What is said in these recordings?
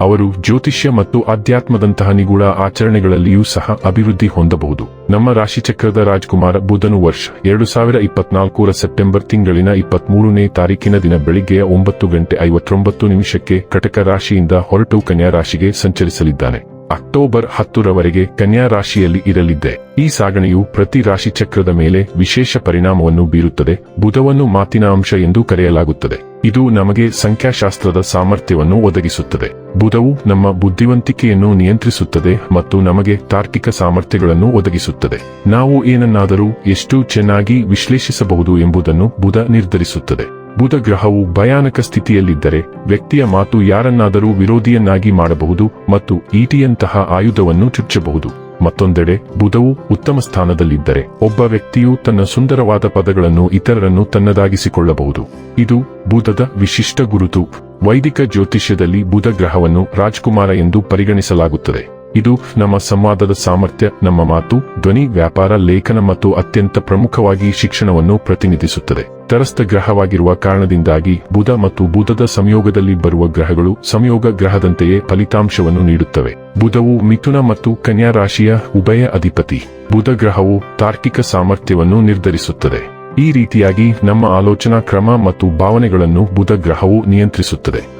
ಅವರು ಜ್ಯೋತಿಷ್ಯ ಮತ್ತು ಆಧ್ಯಾತ್ಮದಂತಹ ನಿಗೂಢ ಆಚರಣೆಗಳಲ್ಲಿಯೂ ಸಹ ಅಭಿವೃದ್ಧಿ ಹೊಂದಬಹುದು. ನಮ್ಮ ರಾಶಿಚಕ್ರದ ರಾಜ್ಕುಮಾರ ಬುಧನು ವರ್ಷ ಎರಡು ಸಾವಿರ ಇಪ್ಪತ್ನಾಲ್ಕರ ಸೆಪ್ಟೆಂಬರ್ ತಿಂಗಳಿನ ಇಪ್ಪತ್ಮೂರನೇ ತಾರೀಕಿನ ದಿನ ಬೆಳಿಗ್ಗೆಯ ಒಂಬತ್ತು ಗಂಟೆ ಐವತ್ತೊಂಬತ್ತು ನಿಮಿಷಕ್ಕೆ ಕಟಕ ರಾಶಿಯಿಂದ ಹೊರಟು ಕನ್ಯಾ ರಾಶಿಗೆ ಸಂಚರಿಸಲಿದ್ದಾನೆ. ಅಕ್ಟೋಬರ್ ಹತ್ತರವರೆಗೆ ಕನ್ಯಾ ರಾಶಿಯಲ್ಲಿ ಇರಲಿದ್ದೆ. ಈ ಸಾಗಣೆಯು ಪ್ರತಿ ರಾಶಿಚಕ್ರದ ಮೇಲೆ ವಿಶೇಷ ಪರಿಣಾಮವನ್ನು ಬೀರುತ್ತದೆ. ಬುಧವನ್ನು ಮಾತಿನ ಅಂಶ ಎಂದು ಕರೆಯಲಾಗುತ್ತದೆ. ಇದು ನಮಗೆ ಸಂಖ್ಯಾಶಾಸ್ತ್ರದ ಸಾಮರ್ಥ್ಯವನ್ನು ಒದಗಿಸುತ್ತದೆ. ಬುಧವು ನಮ್ಮ ಬುದ್ಧಿವಂತಿಕೆಯನ್ನು ನಿಯಂತ್ರಿಸುತ್ತದೆ ಮತ್ತು ನಮಗೆ ತಾರ್ಕಿಕ ಸಾಮರ್ಥ್ಯಗಳನ್ನು ಒದಗಿಸುತ್ತದೆ. ನಾವು ಏನನ್ನಾದರೂ ಎಷ್ಟು ಚೆನ್ನಾಗಿ ವಿಶ್ಲೇಷಿಸಬಹುದು ಎಂಬುದನ್ನು ಬುಧ ನಿರ್ಧರಿಸುತ್ತದೆ. ಬುಧ ಗ್ರಹವು ಭಯಾನಕ ಸ್ಥಿತಿಯಲ್ಲಿದ್ದರೆ ವ್ಯಕ್ತಿಯ ಮಾತು ಯಾರನ್ನಾದರೂ ವಿರೋಧಿಯನ್ನಾಗಿ ಮಾಡಬಹುದು ಮತ್ತು ಈಟಿಯಂತಹ ಆಯುಧವನ್ನು ಚುಚ್ಚಬಹುದು. ಮತ್ತೊಂದೆಡೆ, ಬುಧವು ಉತ್ತಮ ಸ್ಥಾನದಲ್ಲಿದ್ದರೆ, ಒಬ್ಬ ವ್ಯಕ್ತಿಯು ತನ್ನ ಸುಂದರವಾದ ಪದಗಳನ್ನು ಇತರರನ್ನು ತನ್ನದಾಗಿಸಿಕೊಳ್ಳಬಹುದು. ಇದು ಬುಧದ ವಿಶಿಷ್ಟ ಗುರುತು. ವೈದಿಕ ಜ್ಯೋತಿಷ್ಯದಲ್ಲಿ ಬುಧ ಗ್ರಹವನ್ನು ರಾಜ್ಕುಮಾರ ಎಂದು ಪರಿಗಣಿಸಲಾಗುತ್ತದೆ. ಇದು ನಮ್ಮ ಸಂವಾದದ ಸಾಮರ್ಥ್ಯ, ನಮ್ಮ ಮಾತು, ಧ್ವನಿ, ವ್ಯಾಪಾರ, ಲೇಖನ ಮತ್ತು ಅತ್ಯಂತ ಪ್ರಮುಖವಾಗಿ ಶಿಕ್ಷಣವನ್ನು ಪ್ರತಿನಿಧಿಸುತ್ತದೆ. ತರಸ್ಥ ಗ್ರಹವಾಗಿರುವ ಕಾರಣದಿಂದಾಗಿ ಬುಧ ಮತ್ತು ಬುಧದ ಸಂಯೋಗದಲ್ಲಿ ಬರುವ ಗ್ರಹಗಳು ಸಂಯೋಗ ಗ್ರಹದಂತೆಯೇ ಫಲಿತಾಂಶವನ್ನು ನೀಡುತ್ತವೆ. ಬುಧವು ಮಿಥುನ ಮತ್ತು ಕನ್ಯಾ ರಾಶಿಯ ಉಭಯ ಅಧಿಪತಿ. ಬುಧ ಗ್ರಹವು ತಾರ್ಕಿಕ ಸಾಮರ್ಥ್ಯವನ್ನು ನಿರ್ಧರಿಸುತ್ತದೆ. ಈ ರೀತಿಯಾಗಿ ನಮ್ಮ ಆಲೋಚನಾ ಕ್ರಮ ಮತ್ತು ಭಾವನೆಗಳನ್ನು ಬುಧ ಗ್ರಹವು ನಿಯಂತ್ರಿಸುತ್ತದೆ.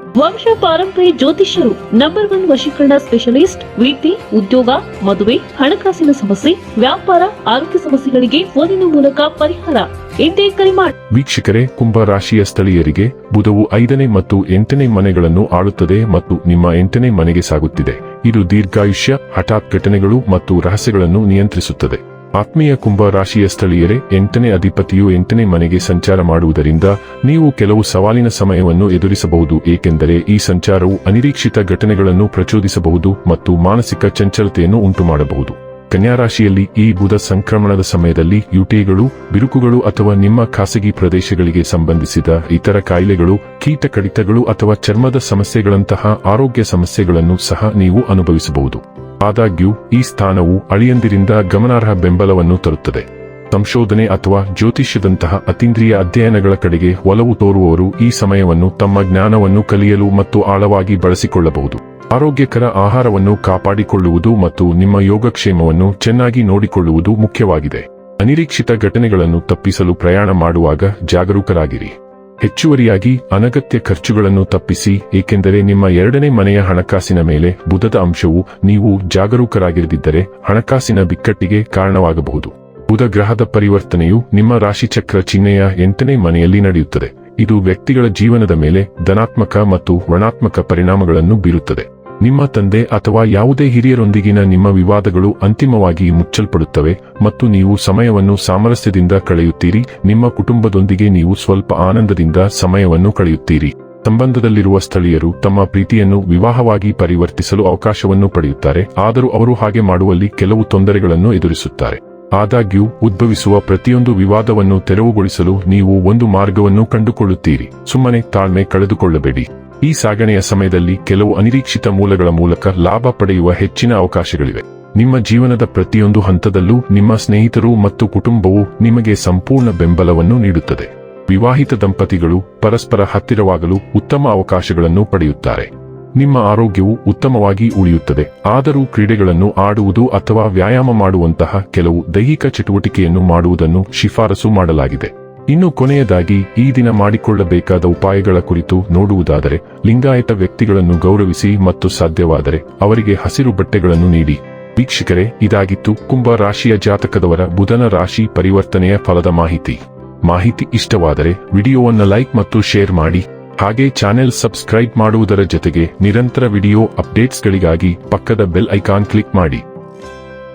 ವಂಶ ಪಾರಂಪರ್ಯ ಜ್ಯೋತಿಷ್ಯರು ನಂಬರ್ ಒನ್ ವಶೀಕರಣ ಸ್ಪೆಷಲಿಸ್ಟ್ ವಿದ್ಯೆ ಉದ್ಯೋಗ, ಮದುವೆ, ಹಣಕಾಸಿನ ಸಮಸ್ಯೆ, ವ್ಯಾಪಾರ, ಆರೋಗ್ಯ ಸಮಸ್ಯೆಗಳಿಗೆ ಫೋನಿನ ಮೂಲಕ ಪರಿಹಾರ. ಎಂದೇ ಕರೆ ವೀಕ್ಷಕರೇ, ಕುಂಭ ರಾಶಿಯ ಸ್ಥಳೀಯರಿಗೆ ಬುಧವು ಐದನೇ ಮತ್ತು ಎಂಟನೇ ಮನೆಗಳನ್ನು ಆಳುತ್ತದೆ ಮತ್ತು ನಿಮ್ಮ ಎಂಟನೇ ಮನೆಗೆ ಸಾಗುತ್ತಿದೆ. ಇದು ದೀರ್ಘಾಯುಷ್ಯ, ಹಠಾತ್ ಘಟನೆಗಳು ಮತ್ತು ರಹಸ್ಯಗಳನ್ನು ನಿಯಂತ್ರಿಸುತ್ತದೆ. ಆತ್ಮೀಯ ಕುಂಭ ರಾಶಿಯ ಸ್ಥಳೀಯರೇ ಎಂಟನೇ ಅಧಿಪತಿಯು ಎಂಟನೇ ಮನೆಗೆ ಸಂಚಾರ ಮಾಡುವುದರಿಂದ ನೀವು ಕೆಲವು ಸವಾಲಿನ ಸಮಯವನ್ನು ಎದುರಿಸಬಹುದು, ಏಕೆಂದರೆ ಈ ಸಂಚಾರವು ಅನಿರೀಕ್ಷಿತ ಘಟನೆಗಳನ್ನು ಪ್ರಚೋದಿಸಬಹುದು ಮತ್ತು ಮಾನಸಿಕ ಚಂಚಲತೆಯನ್ನು ಉಂಟುಮಾಡಬಹುದು. ಕನ್ಯಾ ರಾಶಿಯಲ್ಲಿ ಈ ಬುಧ ಸಂಕ್ರಮಣದ ಸಮಯದಲ್ಲಿ ಯುಟಿಗಳು, ಬಿರುಕುಗಳು ಅಥವಾ ನಿಮ್ಮ ಖಾಸಗಿ ಪ್ರದೇಶಗಳಿಗೆ ಸಂಬಂಧಿಸಿದ ಇತರ ಕಾಯಿಲೆಗಳು, ಕೀಟ ಕಡಿತಗಳು ಅಥವಾ ಚರ್ಮದ ಸಮಸ್ಯೆಗಳಂತಹ ಆರೋಗ್ಯ ಸಮಸ್ಯೆಗಳನ್ನು ಸಹ ನೀವು ಅನುಭವಿಸಬಹುದು. ಆದಾಗ್ಯೂ, ಈ ಸ್ಥಾನವು ಅಳಿಯಂದಿರಿಂದ ಗಮನಾರ್ಹ ಬೆಂಬಲವನ್ನು ತರುತ್ತದೆ. ಸಂಶೋಧನೆ ಅಥವಾ ಜ್ಯೋತಿಷ್ಯದಂತಹ ಅತೀಂದ್ರಿಯ ಅಧ್ಯಯನಗಳ ಕಡೆಗೆ ಒಲವು ತೋರುವವರು ಈ ಸಮಯವನ್ನು ತಮ್ಮ ಜ್ಞಾನವನ್ನು ಕಲಿಯಲು ಮತ್ತು ಆಳವಾಗಿ ಬಳಸಿಕೊಳ್ಳಬಹುದು. ಆರೋಗ್ಯಕರ ಆಹಾರವನ್ನು ಕಾಪಾಡಿಕೊಳ್ಳುವುದು ಮತ್ತು ನಿಮ್ಮ ಯೋಗಕ್ಷೇಮವನ್ನು ಚೆನ್ನಾಗಿ ನೋಡಿಕೊಳ್ಳುವುದು ಮುಖ್ಯವಾಗಿದೆ. ಅನಿರೀಕ್ಷಿತ ಘಟನೆಗಳನ್ನು ತಪ್ಪಿಸಲು ಪ್ರಯಾಣ ಮಾಡುವಾಗ ಜಾಗರೂಕರಾಗಿರಿ. ಹೆಚ್ಚುವರಿಯಾಗಿ ಅನಗತ್ಯ ಖರ್ಚುಗಳನ್ನು ತಪ್ಪಿಸಿ, ಏಕೆಂದರೆ ನಿಮ್ಮ ಎರಡನೇ ಮನೆಯ ಹಣಕಾಸಿನ ಮೇಲೆ ಬುಧದ ಅಂಶವು ನೀವು ಜಾಗರೂಕರಾಗಿರದಿದ್ದರೆ ಹಣಕಾಸಿನ ಬಿಕ್ಕಟ್ಟಿಗೆ ಕಾರಣವಾಗಬಹುದು. ಬುಧ ಗ್ರಹದ ಪರಿವರ್ತನೆಯು ನಿಮ್ಮ ರಾಶಿಚಕ್ರ ಚಿಹ್ನೆಯ ಎಂಟನೇ ಮನೆಯಲ್ಲಿ ನಡೆಯುತ್ತದೆ. ಇದು ವ್ಯಕ್ತಿಗಳ ಜೀವನದ ಮೇಲೆ ಧನಾತ್ಮಕ ಮತ್ತು ಋಣಾತ್ಮಕ ಪರಿಣಾಮಗಳನ್ನು ಬೀರುತ್ತದೆ. ನಿಮ್ಮ ತಂದೆ ಅಥವಾ ಯಾವುದೇ ಹಿರಿಯರೊಂದಿಗಿನ ನಿಮ್ಮ ವಿವಾದಗಳು ಅಂತಿಮವಾಗಿ ಮುಚ್ಚಲ್ಪಡುತ್ತವೆ ಮತ್ತು ನೀವು ಸಮಯವನ್ನು ಸಾಮರಸ್ಯದಿಂದ ಕಳೆಯುತ್ತೀರಿ. ನಿಮ್ಮ ಕುಟುಂಬದೊಂದಿಗೆ ನೀವು ಸ್ವಲ್ಪ ಆನಂದದಿಂದ ಸಮಯವನ್ನು ಕಳೆಯುತ್ತೀರಿ. ಸಂಬಂಧದಲ್ಲಿರುವ ಸ್ಥಳೀಯರು ತಮ್ಮ ಪ್ರೀತಿಯನ್ನು ವಿವಾಹವಾಗಿ ಪರಿವರ್ತಿಸಲು ಅವಕಾಶವನ್ನು ಪಡೆಯುತ್ತಾರೆ. ಆದರೂ ಅವರು ಹಾಗೆ ಮಾಡುವಲ್ಲಿ ಕೆಲವು ತೊಂದರೆಗಳನ್ನು ಎದುರಿಸುತ್ತಾರೆ. ಆದಾಗ್ಯೂ, ಉದ್ಭವಿಸುವ ಪ್ರತಿಯೊಂದು ವಿವಾದವನ್ನು ತೆರವುಗೊಳಿಸಲು ನೀವು ಒಂದು ಮಾರ್ಗವನ್ನು ಕಂಡುಕೊಳ್ಳುತ್ತೀರಿ. ಸುಮ್ಮನೆ ತಾಳ್ಮೆ ಕಳೆದುಕೊಳ್ಳಬೇಡಿ. ಈ ಸಾಗಣೆಯ ಸಮಯದಲ್ಲಿ ಕೆಲವು ಅನಿರೀಕ್ಷಿತ ಮೂಲಗಳ ಮೂಲಕ ಲಾಭ ಪಡೆಯುವ ಹೆಚ್ಚಿನ ಅವಕಾಶಗಳಿವೆ. ನಿಮ್ಮ ಜೀವನದ ಪ್ರತಿಯೊಂದು ಹಂತದಲ್ಲೂ ನಿಮ್ಮ ಸ್ನೇಹಿತರು ಮತ್ತು ಕುಟುಂಬವು ನಿಮಗೆ ಸಂಪೂರ್ಣ ಬೆಂಬಲವನ್ನು ನೀಡುತ್ತದೆ. ವಿವಾಹಿತ ದಂಪತಿಗಳು ಪರಸ್ಪರ ಹತ್ತಿರವಾಗಲು ಉತ್ತಮ ಅವಕಾಶಗಳನ್ನು ಪಡೆಯುತ್ತಾರೆ. ನಿಮ್ಮ ಆರೋಗ್ಯವು ಉತ್ತಮವಾಗಿ ಉಳಿಯುತ್ತದೆ. ಆದರೂ ಕ್ರೀಡೆಗಳನ್ನು ಆಡುವುದು ಅಥವಾ ವ್ಯಾಯಾಮ ಮಾಡುವಂತಹ ಕೆಲವು ದೈಹಿಕ ಚಟುವಟಿಕೆಯನ್ನು ಮಾಡುವುದನ್ನು ಶಿಫಾರಸು ಮಾಡಲಾಗಿದೆ. ಇನ್ನು ಕೊನೆಯದಾಗಿ ಈ ದಿನ ಮಾಡಿಕೊಳ್ಳಬೇಕಾದ ಉಪಾಯಗಳ ಕುರಿತು ನೋಡುವುದಾದರೆ, ಲಿಂಗಾಯತ ವ್ಯಕ್ತಿಗಳನ್ನು ಗೌರವಿಸಿ ಮತ್ತು ಸಾಧ್ಯವಾದರೆ ಅವರಿಗೆ ಹಸಿರು ಬಟ್ಟೆಗಳನ್ನು ನೀಡಿ. ವೀಕ್ಷಕರೇ, ಇದಾಗಿತ್ತು ಕುಂಭ ರಾಶಿಯ ಜಾತಕದವರ ಬುಧನ ರಾಶಿ ಪರಿವರ್ತನೆಯ ಫಲದ ಮಾಹಿತಿ. ಮಾಹಿತಿ ಇಷ್ಟವಾದರೆ ವಿಡಿಯೋವನ್ನು ಲೈಕ್ ಮತ್ತು ಶೇರ್ ಮಾಡಿ. ಹಾಗೆ ಚಾನೆಲ್ ಸಬ್ಸ್ಕ್ರೈಬ್ ಮಾಡುವುದರ ಜೊತೆಗೆ ನಿರಂತರ ವಿಡಿಯೋ ಅಪ್ಡೇಟ್ಸ್ಗಳಿಗಾಗಿ ಪಕ್ಕದ ಬೆಲ್ ಐಕಾನ್ ಕ್ಲಿಕ್ ಮಾಡಿ.